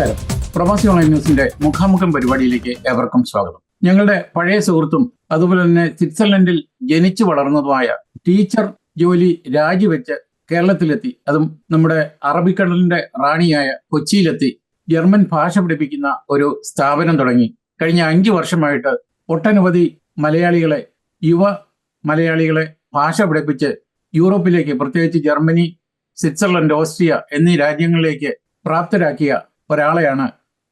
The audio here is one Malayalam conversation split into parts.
നമസ്കാരം. പ്രവാസി ഓൺലൈൻ ന്യൂസിന്റെ മുഖാമുഖം പരിപാടിയിലേക്ക് ഏവർക്കും സ്വാഗതം. ഞങ്ങളുടെ പഴയ സുഹൃത്തും അതുപോലെ തന്നെ സ്വിറ്റ്സർലൻഡിൽ ജനിച്ചു വളർന്നതുമായ ടീച്ചർ ജോലി രാജിവെച്ച് കേരളത്തിലെത്തി. അതും നമ്മുടെ അറബിക്കടലിന്റെ റാണിയായ കൊച്ചിയിലെത്തി. ജർമ്മൻ ഭാഷ പഠിപ്പിക്കുന്ന ഒരു സ്ഥാപനം തുടങ്ങി. കഴിഞ്ഞ അഞ്ചു വർഷമായിട്ട് ഒട്ടനവധി മലയാളികളെ യുവ മലയാളികളെ ഭാഷ പഠിപ്പിച്ച് യൂറോപ്പിലേക്ക് പ്രത്യേകിച്ച് ജർമ്മനി സ്വിറ്റ്സർലൻഡ് ഓസ്ട്രിയ എന്നീ രാജ്യങ്ങളിലേക്ക് പ്രാപ്തരാക്കിയ ഒരാളെയാണ്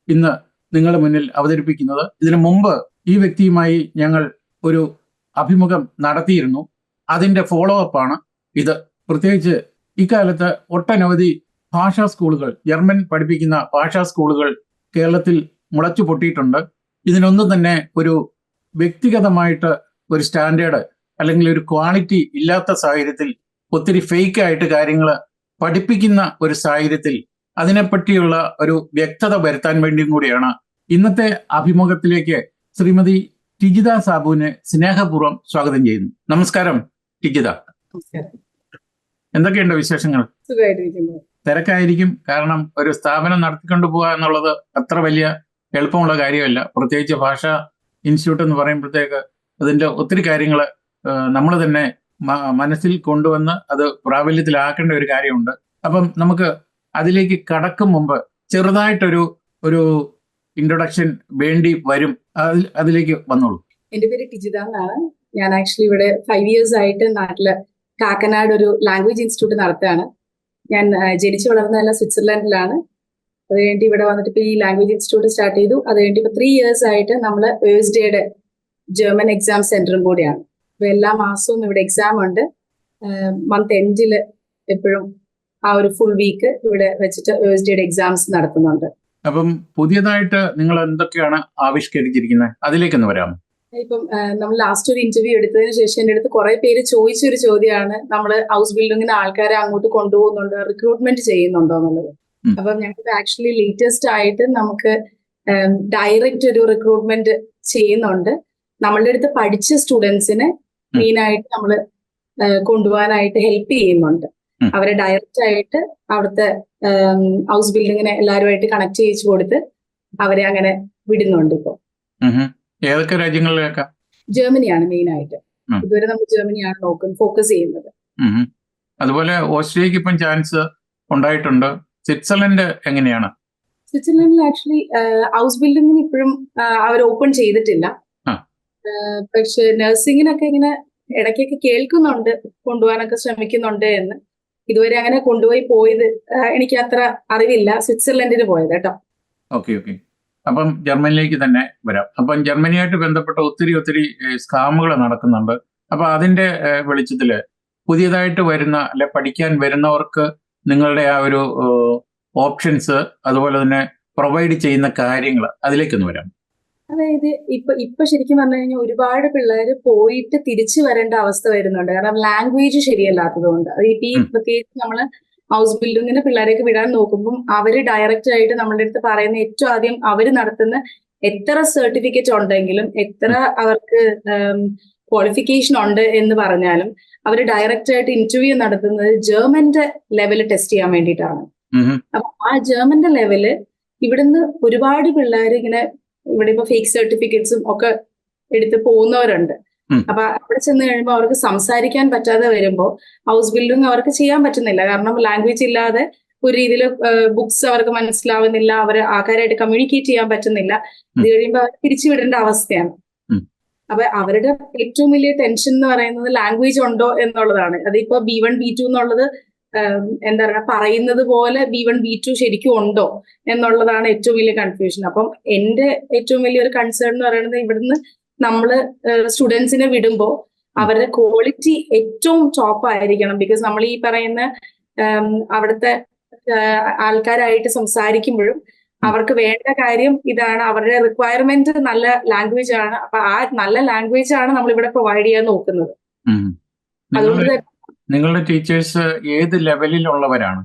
ഇന്ന് നിങ്ങളുടെ മുന്നിൽ അവതരിപ്പിക്കുന്നത്. ഇതിനു മുമ്പ് ഈ വ്യക്തിയുമായി ഞങ്ങൾ ഒരു അഭിമുഖം നടത്തിയിരുന്നു. അതിന്റെ ഫോളോ അപ്പാണ് ഇത്. പ്രത്യേകിച്ച് ഇക്കാലത്ത് ഒട്ടനവധി ഭാഷാ സ്കൂളുകൾ ജർമ്മൻ പഠിപ്പിക്കുന്ന ഭാഷാ സ്കൂളുകൾ കേരളത്തിൽ മുളച്ചു പൊട്ടിയിട്ടുണ്ട്. ഇതിനൊന്നും തന്നെ ഒരു വ്യക്തിഗതമായിട്ട് ഒരു സ്റ്റാൻഡേർഡ് അല്ലെങ്കിൽ ഒരു ക്വാളിറ്റി ഇല്ലാത്ത സാഹചര്യത്തിൽ ഒത്തിരി ഫേക്ക് ആയിട്ട് കാര്യങ്ങൾ പഠിപ്പിക്കുന്ന ഒരു സാഹചര്യത്തിൽ അതിനെപ്പറ്റിയുള്ള ഒരു വ്യക്തത വരുത്താൻ വേണ്ടിയും കൂടിയാണ് ഇന്നത്തെ അഭിമുഖത്തിലേക്ക് ശ്രീമതി ടിജിത സാബുവിനെ സ്നേഹപൂർവം സ്വാഗതം ചെയ്യുന്നു. നമസ്കാരം ടിജിത. എന്തൊക്കെയുണ്ട് വിശേഷങ്ങൾ? തിരക്കായിരിക്കും കാരണം ഒരു സ്ഥാപനം നടത്തിക്കൊണ്ടു പോകുക എന്നുള്ളത് അത്ര വലിയ എളുപ്പമുള്ള കാര്യമല്ല. പ്രത്യേകിച്ച് ഭാഷ ഇൻസ്റ്റിറ്റ്യൂട്ട് എന്ന് പറയുമ്പോഴത്തേക്ക് അതിന്റെ ഒത്തിരി കാര്യങ്ങൾ നമ്മൾ തന്നെ മനസ്സിൽ കൊണ്ടുവന്ന് അത് പ്രാബല്യത്തിലാക്കേണ്ട ഒരു കാര്യമുണ്ട്. അപ്പം നമുക്ക് അതിലേക്ക് കടക്കും മുമ്പ് ചെറുതായിട്ടൊരു ഒരു ഇൻട്രൊഡക്ഷൻ വേണ്ടി വരും. അതിലേക്ക് വന്നോളൂ. എന്റെ പേര് ടിജിത എന്നാണ്. ഞാൻ ആക്ച്വലി ഇവിടെ ഫൈവ് ഇയേഴ്സ് ആയിട്ട് നാട്ടിൽ കാക്കനാട് ഒരു ലാംഗ്വേജ് ഇൻസ്റ്റിറ്റ്യൂട്ട് നടത്തുകയാണ്. ഞാൻ ജനിച്ചു വളർന്നതെല്ലാം സ്വിറ്റ്സർലൻഡിലാണ്. അത് കഴിഞ്ഞിട്ട് ഇവിടെ വന്നിട്ട് ഇപ്പൊ ഈ ലാംഗ്വേജ് ഇൻസ്റ്റിറ്റ്യൂട്ട് സ്റ്റാർട്ട് ചെയ്തു. അത് കഴിഞ്ഞിട്ട് ഇപ്പൊ ത്രീ ഇയേഴ്സ് ആയിട്ട് നമ്മൾ ഏഴ്സ്ഡേയുടെ ജർമ്മൻ എക്സാം സെന്ററും കൂടിയാണ്. അപ്പൊ എല്ലാ മാസവും ഇവിടെ എക്സാം ഉണ്ട്. മന്ത് എൻഡിൽ എപ്പോഴും ആ ഒരു ഫുൾ വീക്ക് ഇവിടെ വെച്ചിട്ട് യൂണിവേഴ്സിറ്റിയുടെ എക്സാംസ് നടത്തുന്നുണ്ട്. അപ്പം പുതിയതായിട്ട് നിങ്ങൾ എന്തൊക്കെയാണ് ആവിഷ്കരിച്ചിരിക്കുന്നത്? അതിലേക്കൊന്ന് വരാം ഇപ്പം നമ്മൾ ലാസ്റ്റ് ഒരു ഇന്റർവ്യൂ എടുത്തതിന് ശേഷം എന്റെ അടുത്ത് കുറെ പേര് ചോദിച്ച ഒരു ചോദ്യമാണ് നമ്മൾ ഹൗസ് ബിൽഡിങ്ങിന് ആൾക്കാരെ അങ്ങോട്ട് കൊണ്ടുപോകുന്നുണ്ട് റിക്രൂട്ട്മെന്റ് ചെയ്യുന്നുണ്ടോ എന്നുള്ളത്. അപ്പം ഞങ്ങൾക്ക് ആക്ച്വലി ലേറ്റസ്റ്റ് ആയിട്ട് നമുക്ക് ഡയറക്റ്റ് ഒരു റിക്രൂട്ട്മെന്റ് ചെയ്യുന്നുണ്ട്. നമ്മളുടെ അടുത്ത് പഠിച്ച സ്റ്റുഡൻസിന് മെയിനായിട്ട് നമ്മൾ കൊണ്ടുപോകാനായിട്ട് ഹെൽപ്പ് ചെയ്യുന്നുണ്ട്. അവരെ ഡയറക്റ്റ് ആയിട്ട് അവിടുത്തെ ഹൗസ് ബിൽഡിങ്ങിനെ എല്ലാവരുമായിട്ട് കണക്ട് ചെയ്യിച്ചു കൊടുത്ത് അവരെ അങ്ങനെ വിടുന്നുണ്ട് ഇപ്പോ. ഏതൊക്കെ രാജ്യങ്ങളിലേക്കാ? ജർമ്മനിയാണ് മെയിൻ ആയിട്ട്. ഇതുവരെ നമ്മൾ ജർമ്മനിയാണ് നോക്കുന്നത് ഫോക്കസ് ചെയ്യുന്നത്. അതുപോലെ ഓസ്ട്രേലിയക്ക് ഇപ്പം ചാൻസ് ഉണ്ടായിട്ടുണ്ട്. സ്വിറ്റ്സർലൻഡ് എങ്ങനെയാണ്? സ്വിറ്റ്സർലൻഡിൽ ആക്ച്വലി ഹൗസ് ബിൽഡിങ്ങിന് ഇപ്പോഴും അവർ ഓപ്പൺ ചെയ്തിട്ടില്ല. പക്ഷെ നഴ്സിങ്ങിനൊക്കെ ഇങ്ങനെ ഇടയ്ക്കൊക്കെ കേൾക്കുന്നുണ്ട് കൊണ്ടുപോകാനൊക്കെ ശ്രമിക്കുന്നുണ്ട് എന്ന്. ഇതുവരെ അങ്ങനെ കൊണ്ടുപോയി പോയത് എനിക്ക് അത്ര അറിവില്ല. സ്വിറ്റ്സർലൻഡിന് പോയത് കേട്ടോ. Okay okay. അപ്പം ജർമ്മനിലേക്ക് തന്നെ വരാം. അപ്പം ജർമ്മനിയായിട്ട് ബന്ധപ്പെട്ട ഒത്തിരി ഒത്തിരി സ്കാമുകൾ നടക്കുന്നുണ്ട്. അപ്പൊ അതിന്റെ വെളിച്ചത്തിൽ പുതിയതായിട്ട് വരുന്ന അല്ലെ പഠിക്കാൻ വരുന്നവർക്ക് നിങ്ങളുടെ ആ ഒരു ഓപ്ഷൻസ് അതുപോലെ തന്നെ പ്രൊവൈഡ് ചെയ്യുന്ന കാര്യങ്ങൾ അതിലേക്കൊന്ന് വരാം. അതായത് ഇപ്പൊ ഇപ്പൊ ശരിക്കും പറഞ്ഞു കഴിഞ്ഞാൽ ഒരുപാട് പിള്ളേർ പോയിട്ട് തിരിച്ചു വരേണ്ട അവസ്ഥ വരുന്നുണ്ട്. കാരണം ലാംഗ്വേജ് ശരിയല്ലാത്തത് കൊണ്ട് ഈ. പ്രത്യേകിച്ച് നമ്മൾ ഹൗസ് ബിൽഡിങ്ങിന് പിള്ളേരേക്ക് വിടാൻ നോക്കുമ്പോൾ അവർ ഡയറക്റ്റ് ആയിട്ട് നമ്മുടെ അടുത്ത് പറയുന്ന ഏറ്റവും ആദ്യം അവർ നടത്തുന്ന എത്ര സർട്ടിഫിക്കറ്റ് ഉണ്ടെങ്കിലും എത്ര അവർക്ക് ക്വാളിഫിക്കേഷൻ ഉണ്ട് എന്ന് പറഞ്ഞാലും അവർ ഡയറക്റ്റ് ആയിട്ട് ഇന്റർവ്യൂ നടത്തുന്നത് ജർമ്മന്റെ ലെവൽ ടെസ്റ്റ് ചെയ്യാൻ വേണ്ടിയിട്ടാണ്. അപ്പൊ ആ ജർമ്മന്റെ ലെവൽ ഇവിടുന്ന് ഒരുപാട് പിള്ളേർ ഇങ്ങനെ ഇവിടെ ഇപ്പൊ ഫേക്ക് സർട്ടിഫിക്കറ്റ്സും ഒക്കെ എടുത്ത് പോകുന്നവരുണ്ട്. അപ്പൊ അവിടെ ചെന്ന് കഴിയുമ്പോൾ അവർക്ക് സംസാരിക്കാൻ പറ്റാതെ വരുമ്പോൾ ഹൗസ് ബിൽഡിംഗ് അവർക്ക് ചെയ്യാൻ പറ്റുന്നില്ല. കാരണം ലാംഗ്വേജ് ഇല്ലാതെ ഒരു രീതിയിൽ ബുക്സ് അവർക്ക് മനസ്സിലാവുന്നില്ല. അവർ ആൾക്കാരായിട്ട് കമ്മ്യൂണിക്കേറ്റ് ചെയ്യാൻ പറ്റുന്നില്ല. ഇത് കഴിയുമ്പോൾ അവർ തിരിച്ചുവിടേണ്ട അവസ്ഥയാണ്. അപ്പൊ അവരുടെ ഏറ്റവും വലിയ ടെൻഷൻ എന്ന് പറയുന്നത് ലാംഗ്വേജ് ഉണ്ടോ എന്നുള്ളതാണ്. അതിപ്പോ ബി വൺ ബി ടു എന്നുള്ളത് എന്താ പറയുക പറയുന്നത് പോലെ ബി വൺ ബി ടു ശരിക്കും ഉണ്ടോ എന്നുള്ളതാണ് ഏറ്റവും വലിയ കൺഫ്യൂഷൻ അപ്പം എന്റെ ഏറ്റവും വലിയൊരു കൺസേൺ എന്ന് പറയുന്നത് ഇവിടുന്ന് നമ്മൾ സ്റ്റുഡൻസിനെ വിടുമ്പോൾ അവരുടെ ക്വാളിറ്റി ഏറ്റവും ടോപ്പ് ആയിരിക്കണം. ബിക്കോസ് നമ്മൾ ഈ പറയുന്ന അവിടുത്തെ ആൾക്കാരായിട്ട് സംസാരിക്കുമ്പോഴും അവർക്ക് വേണ്ട കാര്യം ഇതാണ്. അവരുടെ റിക്വയർമെന്റ് നല്ല ലാംഗ്വേജ് ആണ്. അപ്പൊ ആ നല്ല ലാംഗ്വേജ് ആണ് നമ്മൾ ഇവിടെ പ്രൊവൈഡ് ചെയ്യാൻ നോക്കുന്നത്. അതുകൊണ്ട് തന്നെ നിങ്ങളുടെ ടീച്ചേഴ്സ് ഏത് ലെവലിലുള്ളവരാണ്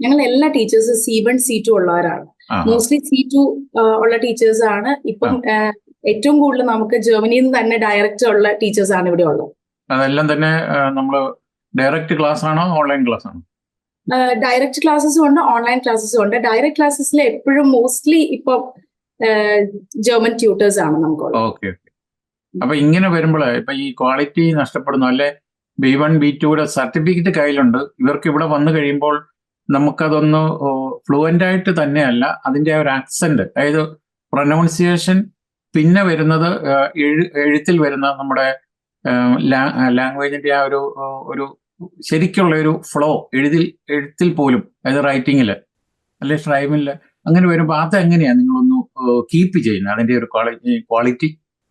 ഞങ്ങൾ എല്ലാ ടീച്ചേഴ്സും സി വൺ സി ടു ഉള്ളവരാണ്. മോസ്റ്റ്ലി സി ടു ഉള്ള ടീച്ചേഴ്സ് ആണ്. ഇപ്പം ഏറ്റവും കൂടുതൽ നമുക്ക് ജർമ്മനിയിൽ നിന്ന് തന്നെ ഡയറക്റ്റ് ഉള്ള ടീച്ചേഴ്സ് ആണ് ഇവിടെ ഉള്ളത്. അതെല്ലാം തന്നെ നമ്മൾ ഡയറക്റ്റ് ക്ലാസ് ആണോ ഓൺലൈൻ ക്ലാസ് ആണോ? ഡയറക്റ്റ് ക്ലാസ്സസും ഉണ്ട് ഓൺലൈൻ ക്ലാസ്സസും ഉണ്ട്. ഡയറക്റ്റ് ക്ലാസ്സസിൽ എപ്പോഴും മോസ്റ്റ്ലി ഇപ്പൊ ജർമ്മൻ ട്യൂട്ടേഴ്സ് ആണ് നമുക്ക് ഓക്കെ ഓക്കെ അപ്പൊ ഇങ്ങനെ വരുമ്പോൾ ഇപ്പൊ ഈ ക്വാളിറ്റി നഷ്ടപ്പെടുന്നു അല്ലെ? ബി വൺ ബി ടുയുടെ സർട്ടിഫിക്കറ്റ് കയ്യിലുണ്ട്. ഇവർക്ക് ഇവിടെ വന്നു കഴിയുമ്പോൾ നമുക്കതൊന്ന് ഫ്ലുവന്റ് ആയിട്ട് തന്നെയല്ല അതിന്റെ ഒരു ആക്സെന്റ് അതായത് പ്രൊനൗൺസിയേഷൻ പിന്നെ വരുന്നത് എഴു- എഴുത്തിൽ വരുന്ന നമ്മുടെ ലാംഗ്വേജിന്റെ ആ ഒരു ഒരു ശരിക്കുള്ള ഒരു ഫ്ലോ എഴുതിൽ എഴുത്തിൽ പോലും അതായത് റൈറ്റിങ്ങിൽ അല്ലെ ഷ്രൈബിൽ അങ്ങനെ വരുമ്പോൾ അത് എങ്ങനെയാണ് നിങ്ങളൊന്ന് കീപ്പ് ചെയ്യുന്നത്? അതിന്റെ ഒരു ക്വാളിറ്റി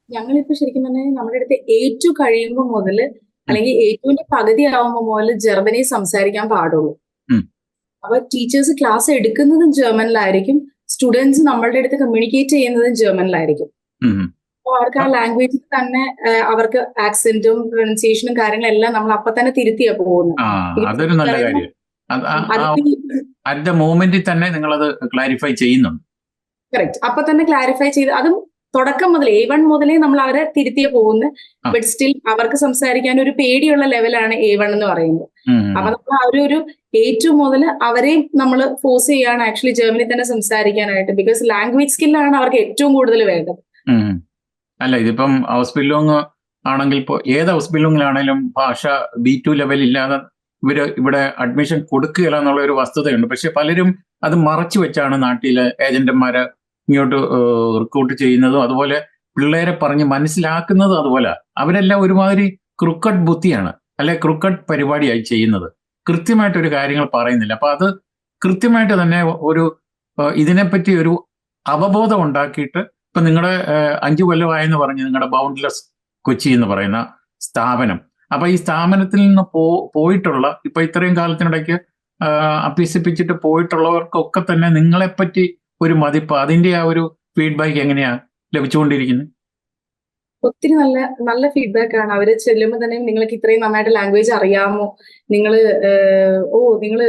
ഞങ്ങളിപ്പോ ശരിക്കും പറഞ്ഞാൽ നമ്മുടെ അടുത്ത് ഏറ്റു കഴിയുമ്പോൾ മുതൽ അല്ലെങ്കിൽ എയ്റ്റുവിന്റെ പകുതി ആവുമ്പോൾ മുതൽ ജർമ്മനി സംസാരിക്കാൻ പാടുള്ളൂ. അപ്പൊ ടീച്ചേഴ്സ് ക്ലാസ് എടുക്കുന്നതും ജർമ്മനിലായിരിക്കും. സ്റ്റുഡൻസ് നമ്മളുടെ അടുത്ത് കമ്മ്യൂണിക്കേറ്റ് ചെയ്യുന്നതും ജർമ്മനിലായിരിക്കും. അപ്പൊ അവർക്ക് ആ ലാംഗ്വേജിൽ തന്നെ അവർക്ക് ആക്സെന്റും പ്രൊനൗൺസിയേഷനും കാര്യങ്ങളെല്ലാം നമ്മൾ അപ്പൊ തന്നെ തിരുത്തിയാ പോകുന്നത്. അതൊരു നല്ല കാര്യം. അറ്റ് ദ മൂമെന്റിൽ തന്നെ നിങ്ങൾ അത് ക്ലാരിഫൈ ചെയ്യുന്നുണ്ട്. കറക്റ്റ് അപ്പൊ തന്നെ ക്ലാരിഫൈ ചെയ്ത് അതും തുടക്കം മുതൽ എ വൺ മുതലേ നമ്മൾ അവരെ തിരുത്തിയ പോകുന്നു. ബട്ട് സ്റ്റിൽ അവർക്ക് സംസാരിക്കാൻ ഒരു പേടിയുള്ള ലെവലാണ് എ വൺ എന്ന് പറയുന്നത്. അപ്പൊ നമ്മൾ ആ ഒരു ഒരു എ ടു മുതൽ അവരെയും നമ്മൾ ഫോഴ്സ് ചെയ്യാണ് ആക്ച്വലി ജർമ്മനി തന്നെ സംസാരിക്കാനായിട്ട്. ബിക്കോസ് ലാംഗ്വേജ് സ്കില്ലാണ് അവർക്ക് ഏറ്റവും കൂടുതൽ വേണ്ടത്. അല്ല ഇതിപ്പം ഹൗസ് ബില്ലോങ് ആണെങ്കിൽ ഇപ്പോൾ ഏത് ഹൗസ് ബില്ലോങ്ങിലാണെങ്കിലും ഭാഷ ബി ടു ലെവൽ ഇല്ലാതെ ഇവർ ഇവിടെ അഡ്മിഷൻ കൊടുക്കുകയില്ല എന്നുള്ള ഒരു വസ്തുതയുണ്ട്. പക്ഷെ പലരും അത് മറച്ചു വെച്ചാണ് നാട്ടിലെ ഏജന്റുമാരെ ഇങ്ങോട്ട് റിക്രൂട്ട് ചെയ്യുന്നതും അതുപോലെ പിള്ളേരെ പറഞ്ഞ് മനസ്സിലാക്കുന്നതും അതുപോലെ. അവരെല്ലാം ഒരുമാതിരി ക്രിക്കറ്റ് ബുദ്ധിയാണ്. അല്ലെ ക്രിക്കറ്റ് പരിപാടിയായി ചെയ്യുന്നത്. കൃത്യമായിട്ട് ഒരു കാര്യങ്ങൾ പറയുന്നില്ല. അപ്പൊ അത് കൃത്യമായിട്ട് തന്നെ ഒരു ഇതിനെപ്പറ്റി ഒരു അവബോധം ഉണ്ടാക്കിയിട്ട് ഇപ്പൊ നിങ്ങളുടെ അഞ്ചു കൊല്ലമായെന്ന് പറഞ്ഞ് നിങ്ങളുടെ ബൗണ്ട്ലെസ് കൊച്ചി എന്ന് പറയുന്ന സ്ഥാപനം. അപ്പൊ ഈ സ്ഥാപനത്തിൽ നിന്ന് പോ പോയിട്ടുള്ള ഇപ്പൊ ഇത്രയും കാലത്തിനിടയ്ക്ക് അഭ്യസിപ്പിച്ചിട്ട് പോയിട്ടുള്ളവർക്കൊക്കെ തന്നെ നിങ്ങളെപ്പറ്റി ഒരു മതിപ്പ് അതിന്റെ ആ ഒരു ഫീഡ്ബാക്ക് എങ്ങനെയാ ലഭിച്ചുകൊണ്ടിരിക്കുന്നത്? ഒത്തിരി നല്ല നല്ല ഫീഡ്ബാക്ക് ആണ്. അവർ ചെല്ലുമ്പോൾ തന്നെ നിങ്ങൾക്ക് ഇത്രയും നന്നായിട്ട് ലാംഗ്വേജ് അറിയാമോ? നിങ്ങൾ ഓ നിങ്ങൾ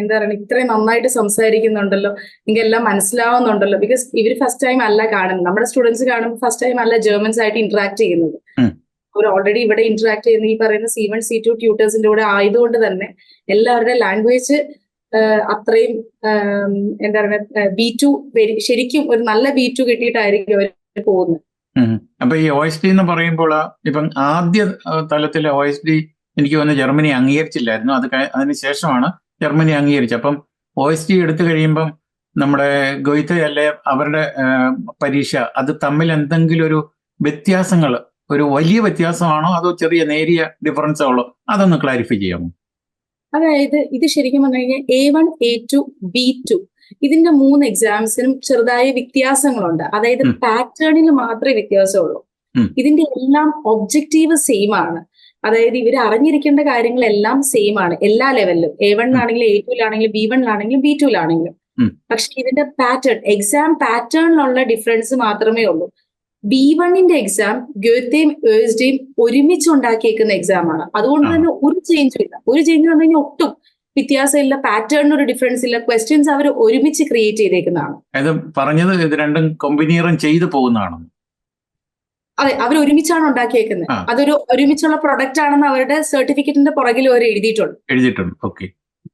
എന്താ പറയുക ഇത്രയും നന്നായിട്ട് സംസാരിക്കുന്നുണ്ടല്ലോ. നിങ്ങൾക്ക് എല്ലാം മനസ്സിലാവുന്നുണ്ടല്ലോ. ബിക്കോസ് ഇവർ ഫസ്റ്റ് ടൈം അല്ല കാണുന്നത്. നമ്മുടെ സ്റ്റുഡൻസ് കാണുമ്പോൾ ഫസ്റ്റ് ടൈം അല്ല ജർമ്മൻസ് ആയിട്ട് ഇന്ററാക്ട് ചെയ്യുന്നത്. അവർ ഓൾറെഡി ഇവിടെ ഇന്ററാക്ട് ചെയ്യുന്ന ഈ പറയുന്ന സി വൺ സി ടു ട്യൂട്ടേഴ്സിന്റെ കൂടെ ആയതുകൊണ്ട് തന്നെ എല്ലാവരുടെ ലാംഗ്വേജ് അത്രയും എന്താ പറയുക ബി ടു ശരിക്കും ഒരു നല്ല ബി ടു കിട്ടിയിട്ടായിരിക്കും അവർ പോകുന്നത്. അപ്പൊ ഈ ഒ എസ് ഡി എന്ന് പറയുമ്പോൾ ഇപ്പം ആദ്യ തലത്തിൽ ഒ എസ് ഡി എനിക്ക് തോന്നുന്നു ജർമ്മനി അംഗീകരിച്ചില്ലായിരുന്നു. അത് അതിനുശേഷമാണ് അതിന് ശേഷമാണ് ജർമ്മനി അംഗീകരിച്ചത്. അപ്പം ഒ എസ് ഡി എടുത്തു കഴിയുമ്പം നമ്മുടെ ഗോയിത്ത അല്ലെ അവരുടെ പരീക്ഷ അത് തമ്മിൽ എന്തെങ്കിലും ഒരു വ്യത്യാസങ്ങൾ ഒരു വലിയ വ്യത്യാസമാണോ അതോ ചെറിയ നേരിയ ഡിഫറൻസോ ഉള്ളോ? അതൊന്ന് ക്ലാരിഫൈ ചെയ്യാമോ? അതായത് ഇത് ശരിക്കും പറഞ്ഞു കഴിഞ്ഞാൽ A one A two B two ഇതിന്റെ മൂന്ന് എക്സാംസിനും ചെറുതായ വ്യത്യാസങ്ങളുണ്ട്. അതായത്. പാറ്റേണിൽ മാത്രമേ വ്യത്യാസമുള്ളൂ. ഇതിന്റെ എല്ലാം ഒബ്ജക്റ്റീവ് സെയിം ആണ്. അതായത് ഇവർ അറിഞ്ഞിരിക്കേണ്ട കാര്യങ്ങളെല്ലാം സെയിം ആണ്. എല്ലാ ലെവലിലും എ വണ്ണിലാണെങ്കിലും എ ടുവിലാണെങ്കിലും ബി വണ്ണിലാണെങ്കിലും ബി ടുവിലാണെങ്കിലും. പക്ഷെ ഇതിന്റെ പാറ്റേൺ എക്സാം പാറ്റേണിലുള്ള ഡിഫറൻസ് മാത്രമേ ഉള്ളൂ. ബി വണ്ണിന്റെ എക്സാം ഗേത്തയും ഏഴ്സ്ഡേയും ഒരുമിച്ച് ഉണ്ടാക്കിയേക്കുന്ന എക്സാം ആണ്. അതുകൊണ്ട് തന്നെ ഒരു ചേഞ്ചും ഇല്ല. ഒരു ചേഞ്ച് വന്നു കഴിഞ്ഞാൽ ഒട്ടും വ്യത്യാസമില്ല പാറ്റേണിന് ഒരു ഡിഫറൻസ് ഇല്ല. ക്വസ്റ്റ്യൻസ് അവർ ഒരുമിച്ച് ക്രിയേറ്റ് ചെയ്തേക്കുന്നതാണ്. അത് പറഞ്ഞത് ഇത് രണ്ടും കോമ്പിനിയറും ചെയ്തു പോകുന്നതാണ്. അതെ അവർ ഒരുമിച്ചാണ് ഉണ്ടാക്കിയേക്കുന്നത്. അതൊരു ഒരുമിച്ചുള്ള പ്രൊഡക്റ്റ് ആണെന്ന് അവരുടെ സർട്ടിഫിക്കറ്റിന്റെ പുറകിൽ അവർ എഴുതിയിട്ടുണ്ട്. എഴുതിയിട്ടുണ്ട്. ഓക്കെ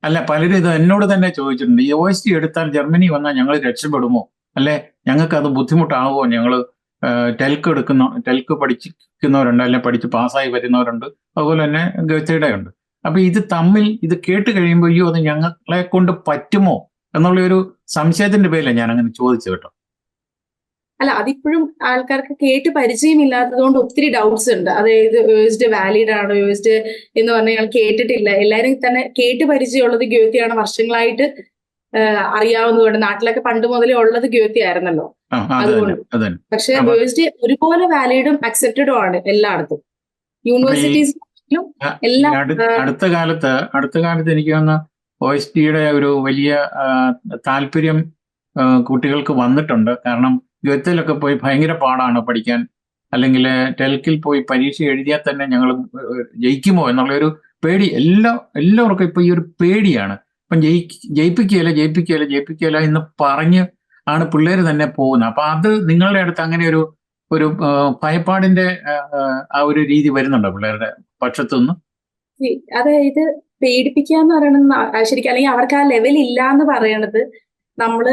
അല്ല പലരും ഇത് എന്നോട് തന്നെ ചോദിച്ചിട്ടുണ്ട്. ഈ ഒ എസ് ടി എടുത്താൽ ജർമ്മനി വന്നാൽ ഞങ്ങൾ രക്ഷപ്പെടുമോ? അല്ലെ? ഞങ്ങൾക്ക് അത് ബുദ്ധിമുട്ടാവുമോ? ഞങ്ങൾ ടെൽക്ക് എടുക്കുന്ന ടെൽക്ക് പഠിക്കുന്നവരുണ്ട് അല്ലെങ്കിൽ പഠിച്ച് പാസ്സായി വരുന്നവരുണ്ട്. അതുപോലെ തന്നെ ഗവത്തയുടെ ഉണ്ട് അപ്പൊ ഇത് തമ്മിൽ ഇത് കേട്ട് കഴിയുമ്പോൾ അയ്യോ അത് ഞങ്ങളെ കൊണ്ട് പറ്റുമോ എന്നുള്ള ഒരു സംശയത്തിന്റെ പേരിലാണ് ഞാൻ അങ്ങനെ ചോദിച്ചു കേട്ടോ. അല്ല അതിപ്പോഴും ആൾക്കാർക്ക് കേട്ട് പരിചയമില്ലാത്തതുകൊണ്ട് ഒത്തിരി ഡൗട്ട്സ് ഉണ്ട്. അതായത് യൂസ്ഡ് വാലിഡ് ആണോ യൂസ്ഡ് എന്ന് പറഞ്ഞാൽ കേട്ടിട്ടില്ല. എല്ലാവരും തന്നെ കേട്ട് പരിചയമുള്ളത് ഗ്യോത്തിയാണ് വർഷങ്ങളായിട്ട് അറിയാവുന്നതുകൊണ്ട് നാട്ടിലൊക്കെ പണ്ട് മുതലേ ഉള്ളത് ഗ്യോത്തി ആയിരുന്നല്ലോ. അതുകൊണ്ട്. പക്ഷെ വേഴ്സ്ഡ് ഒരുപോലെ വാലിഡും അക്സെപ്റ്റഡും ആണ് എല്ലായിടത്തും. യൂണിവേഴ്സിറ്റീസ് എല്ലാം അടുത്ത കാലത്ത് അടുത്ത കാലത്ത് എനിക്ക് വന്ന ഒ എസ് ടിയുടെ ഒരു വലിയ താല്പര്യം കുട്ടികൾക്ക് വന്നിട്ടുണ്ട്. കാരണം ഗവത്തിലൊക്കെ പോയി ഭയങ്കര പാടാണ് പഠിക്കാൻ. അല്ലെങ്കിൽ ടെൽക്കിൽ പോയി പരീക്ഷ എഴുതിയാൽ തന്നെ ഞങ്ങൾ ജയിക്കുമോ എന്നുള്ളൊരു പേടി. എല്ലാ എല്ലാവർക്കും ഇപ്പൊ ഈ ഒരു പേടിയാണ്. ഇപ്പം ജയി ജയിപ്പിക്കുകയില്ല ജയിപ്പിക്കുകയില്ല ജയിപ്പിക്കുകയില്ല എന്ന് പറഞ്ഞ് ആണ് പിള്ളേർ തന്നെ പോകുന്നത്. അപ്പൊ അത് നിങ്ങളുടെ അടുത്ത് അങ്ങനെ ഒരു ഒരു ഭയപ്പാടിന്റെ ആ, ഒരു രീതി വരുന്നുണ്ടോ പിള്ളേരുടെ പക്ഷത്തുനിന്ന്? അതായത് പേടിപ്പിക്കുക എന്ന് പറയുന്നത് ശരിക്കും അല്ലെങ്കിൽ അവർക്ക് ആ ലെവൽ ഇല്ല എന്ന് പറയണത് നമ്മൾ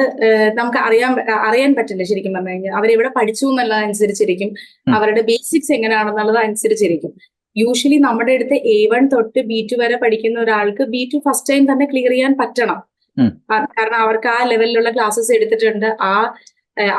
നമുക്ക് അറിയാൻ അറിയാൻ പറ്റില്ല ശരിക്കും പറഞ്ഞു കഴിഞ്ഞാൽ. അവരെവിടെ പഠിച്ചു എന്നുള്ളത് അനുസരിച്ചിരിക്കും. അവരുടെ ബേസിക്സ് എങ്ങനെയാണെന്നുള്ളത് അനുസരിച്ചിരിക്കും. യൂഷ്വലി നമ്മുടെ അടുത്ത് എ വൺ തൊട്ട് ബി ടു വരെ പഠിക്കുന്ന ഒരാൾക്ക് ബി ടു ഫസ്റ്റ് ടൈം തന്നെ ക്ലിയർ ചെയ്യാൻ പറ്റണം. കാരണം അവർക്ക് ആ ലെവലിലുള്ള ക്ലാസ്സസ് എടുത്തിട്ടുണ്ട്. ആ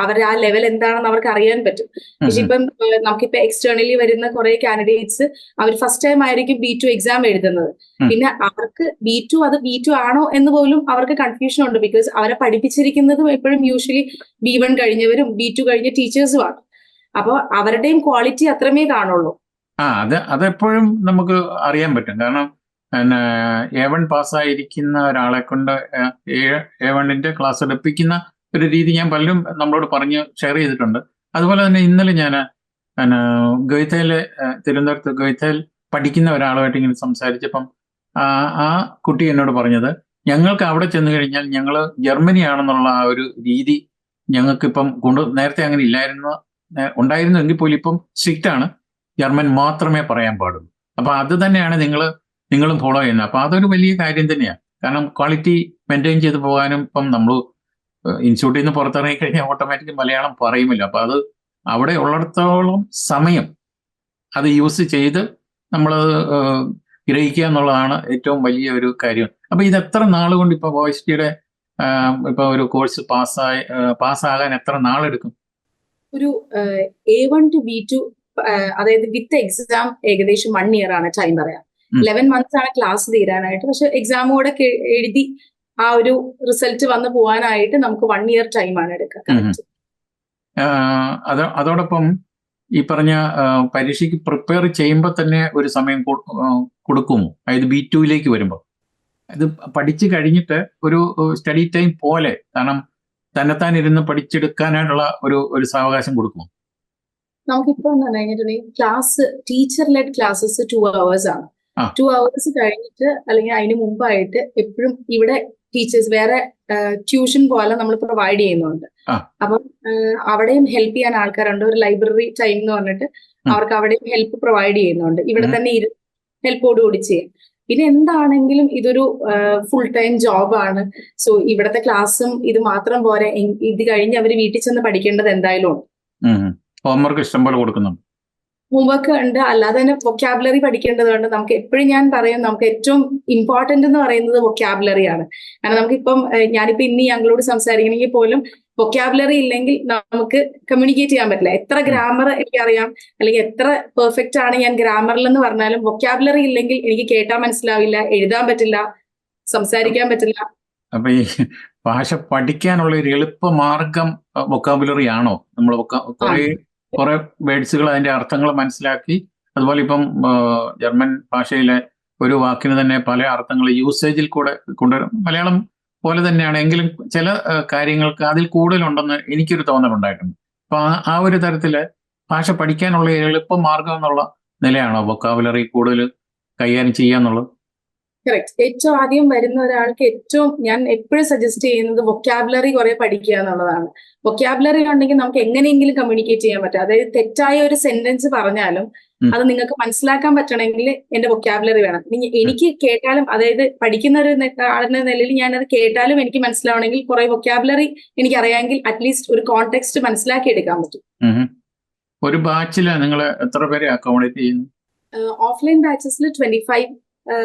അവർ ആ ലെവൽ എന്താണെന്ന് അവർക്ക് അറിയാൻ പറ്റും. പക്ഷെ ഇപ്പം നമുക്കിപ്പോ എക്സ്റ്റേണലി വരുന്ന കുറെ കാൻഡിഡേറ്റ്സ് അവർ ഫസ്റ്റ് ടൈം ആയിരിക്കും ബി ടു എക്സാം എഴുതുന്നത്. പിന്നെ അവർക്ക് ബി ടു അത് ബി ടു ആണോ എന്ന് പോലും അവർക്ക് കൺഫ്യൂഷൻ ഉണ്ട്. ബിക്കോസ് അവരെ പഠിപ്പിച്ചിരിക്കുന്നതും എപ്പോഴും യൂഷ്വലി ബി വൺ കഴിഞ്ഞവരും ബി ടു കഴിഞ്ഞ ടീച്ചേഴ്സും ആണ്. അപ്പോൾ അവരുടെയും ക്വാളിറ്റി അത്രമേ കാണുള്ളൂ. ആ അത് അതെപ്പോഴും നമുക്ക് അറിയാൻ പറ്റും. കാരണം പിന്നെ എ വൺ പാസ്സായിരിക്കുന്ന ഒരാളെ കൊണ്ട് എ വണ്ണിന്റെ ക്ലാസ് എടുപ്പിക്കുന്ന ഒരു രീതി ഞാൻ പലരും നമ്മളോട് പറഞ്ഞ് ഷെയർ ചെയ്തിട്ടുണ്ട്. അതുപോലെ തന്നെ ഇന്നലെ ഞാൻ പിന്നെ ഗൊയ്ത്തയിലെ തിരുവനന്തപുരത്ത് ഗൊയ്ത്തയിൽ പഠിക്കുന്ന ഒരാളുമായിട്ട് ഇങ്ങനെ സംസാരിച്ചപ്പം ആ കുട്ടി എന്നോട് പറഞ്ഞത് ഞങ്ങൾക്ക് അവിടെ ചെന്ന് കഴിഞ്ഞാൽ ഞങ്ങൾ ജർമ്മനി ആണെന്നുള്ള ആ ഒരു രീതി ഞങ്ങൾക്കിപ്പം കൊണ്ട് നേരത്തെ അങ്ങനെ ഇല്ലായിരുന്നു ഉണ്ടായിരുന്നു എങ്കിൽ പോലും ഇപ്പം സ്ട്രിക്റ്റ് ആണ് ജർമ്മൻ മാത്രമേ പറയാൻ പാടുള്ളൂ. അപ്പൊ അത് തന്നെയാണ് നിങ്ങൾ നിങ്ങളും ഫോളോ ചെയ്യുന്നത്. അപ്പൊ അതൊരു വലിയ കാര്യം തന്നെയാണ്. കാരണം ക്വാളിറ്റി മെയിന്റെയിൻ ചെയ്ത് പോകാനും ഇപ്പം നമ്മൾ ഇൻസ്റ്റിറ്റ്യൂട്ടിൽ നിന്ന് പുറത്തിറങ്ങി കഴിഞ്ഞാൽ ഓട്ടോമാറ്റിക് മലയാളം പറയുമല്ലോ അപ്പൊ അത് അവിടെ ഉള്ളിടത്തോളം സമയം അത് യൂസ് ചെയ്ത് നമ്മൾ ഗ്രഹിക്കുക എന്നുള്ളതാണ് ഏറ്റവും വലിയ ഒരു കാര്യം. അപ്പൊ ഇത് എത്ര നാൾ കൊണ്ട് ഇപ്പൊ വോയിസ് ടിയുടെ ഇപ്പൊ ഒരു കോഴ്സ് പാസ്സായി പാസ്സാകാൻ എത്ര നാളെടുക്കും? ഒരു A one two B two അതായത് വിത്ത് എക്സാം ഏകദേശം വൺ ഇയർ ആണ് ടൈം പറയാം. ലെവൻ മന്ത്സ് ആണ് ക്ലാസ് തീരാനായിട്ട്. പക്ഷെ എക്സാമോടെ എഴുതി ആ ഒരു റിസൾട്ട് വന്ന് പോകാനായിട്ട് നമുക്ക് വൺ ഇയർ ടൈം ആണ് എടുക്കുക. അതോടൊപ്പം ഈ പറഞ്ഞ പരീക്ഷയ്ക്ക് പ്രിപ്പയർ ചെയ്യുമ്പോൾ തന്നെ ഒരു സമയം കൊടുക്കും കൊടുക്കുമോ? അതായത് ബി ടുവിലേക്ക് വരുമ്പോൾ ഇത് പഠിച്ചു കഴിഞ്ഞിട്ട് ഒരു സ്റ്റഡി ടൈം പോലെ കാരണം തന്നെത്താൻ ഇരുന്ന് പഠിച്ചെടുക്കാനായിട്ടുള്ള ഒരു ഒരു സാവകാശം കൊടുക്കുമോ? നമുക്കിപ്പോ എന്താ കഴിഞ്ഞിട്ടുണ്ടെങ്കിൽ class teacher led classes two hours ആണ്. ടു അവേഴ്സ് കഴിഞ്ഞിട്ട് അല്ലെങ്കിൽ അതിന് മുമ്പായിട്ട് എപ്പോഴും ഇവിടെ ടീച്ചേഴ്സ് വേറെ ട്യൂഷൻ പോലെ നമ്മൾ പ്രൊവൈഡ് ചെയ്യുന്നുണ്ട്. അപ്പം അവിടെയും ഹെൽപ്പ് ചെയ്യാൻ ആൾക്കാരുണ്ട്. ഒരു ലൈബ്രറി ടൈം എന്ന് പറഞ്ഞിട്ട് അവർക്ക് അവിടെയും ഹെൽപ്പ് പ്രൊവൈഡ് ചെയ്യുന്നുണ്ട്. ഇവിടെ തന്നെ ഇരു ഹെൽപ്പോടുകൂടി ചെയ്യും. പിന്നെ എന്താണെങ്കിലും ഇതൊരു ഫുൾ ടൈം ജോബാണ് സോ ഇവിടത്തെ ക്ലാസ്സും ഇത് മാത്രം പോരെ. ഇത് കഴിഞ്ഞ് അവർ വീട്ടിൽ ചെന്ന് പഠിക്കേണ്ടത് എന്തായാലും ഉണ്ട്. ഹോംവർക്ക് ഇഷ്ടംപോലെ കൊടുക്കുന്നുണ്ട്. ഹോംവർക്ക് ഉണ്ട്. അല്ലാതെ തന്നെ വൊക്കാബുലറി പഠിക്കേണ്ടതുണ്ട് നമുക്ക് എപ്പോഴും ഞാൻ പറയും നമുക്ക് ഏറ്റവും ഇമ്പോർട്ടന്റ് എന്ന് പറയുന്നത് വൊക്കാബുലറി ആണ്. കാരണം നമുക്കിപ്പം ഞാനിപ്പോ ഇന്ന് ഞങ്ങളോട് സംസാരിക്കണമെങ്കിൽ പോലും വൊക്കാബുലറി ഇല്ലെങ്കിൽ നമുക്ക് കമ്മ്യൂണിക്കേറ്റ് ചെയ്യാൻ പറ്റില്ല. എത്ര ഗ്രാമർ എനിക്കറിയാം അല്ലെങ്കിൽ എത്ര പെർഫെക്റ്റ് ആണ് ഞാൻ ഗ്രാമറിൽ എന്ന് പറഞ്ഞാലും വൊക്കാബുലറി ഇല്ലെങ്കിൽ എനിക്ക് കേട്ടാൻ മനസ്സിലാവില്ല എഴുതാൻ പറ്റില്ല സംസാരിക്കാൻ പറ്റില്ല. അപ്പൊ ഈ ഭാഷ പഠിക്കാനുള്ള ഒരു എളുപ്പ മാർഗം വൊക്കാബുലറി ആണോ? നമ്മൾ കുറെ കുറെ വേർഡ്സുകൾ അതിന്റെ അർത്ഥങ്ങൾ മനസ്സിലാക്കി. അതുപോലെ ഇപ്പം ജർമ്മൻ ഭാഷയിലെ ഒരു വാക്കിന് തന്നെ പല അർത്ഥങ്ങൾ യൂസേജിൽ കൂടെ കൊണ്ടുവരും മലയാളം പോലെ തന്നെയാണ്. എങ്കിലും ചില കാര്യങ്ങൾക്ക് അതിൽ കൂടുതലുണ്ടെന്ന് എനിക്കൊരു തോന്നലുണ്ടായിട്ടുണ്ട്. അപ്പൊ ആ ഒരു തരത്തിൽ ഭാഷ പഠിക്കാനുള്ള എളുപ്പ മാർഗം എന്നുള്ള നിലയാണോ? വൊക്കാബുലറി കൂടുതൽ കൈകാര്യം ചെയ്യാന്നുള്ളത് കറക്റ്റ് ഏറ്റവും ആദ്യം വരുന്ന ഒരാൾക്ക് ഏറ്റവും ഞാൻ എപ്പോഴും സജസ്റ്റ് ചെയ്യുന്നത് വൊക്കാബുലറി കുറെ പഠിക്കുക എന്നുള്ളതാണ്. വൊക്കാബുലറി ഉണ്ടെങ്കിൽ നമുക്ക് എങ്ങനെയെങ്കിലും കമ്മ്യൂണിക്കേറ്റ് ചെയ്യാൻ പറ്റും. അതായത് തെറ്റായ ഒരു സെന്റൻസ് പറഞ്ഞാലും. അത് നിങ്ങൾക്ക് മനസ്സിലാക്കാൻ പറ്റണമെങ്കിൽ എന്റെ വൊക്കാബുലറി വേണം. എനിക്ക് കേട്ടാലും അതായത് പഠിക്കുന്ന ഒരു ആളുടെ നിലയിൽ ഞാൻ അത് കേട്ടാലും എനിക്ക് മനസ്സിലാവണമെങ്കിൽ കുറെ വൊക്കാബുലറി എനിക്ക് അറിയാമെങ്കിൽ അറ്റ്ലീസ്റ്റ് ഒരു കോണ്ടെക്സ്റ്റ് മനസ്സിലാക്കി എടുക്കാൻ പറ്റും. ഒരു ബാച്ചിൽ നിങ്ങൾ എത്ര പേരെ അക്കോമഡേറ്റ് ചെയ്യുന്നു? ഓഫ്ലൈൻ ബാച്ചസിൽ ട്വന്റി ഫൈവ്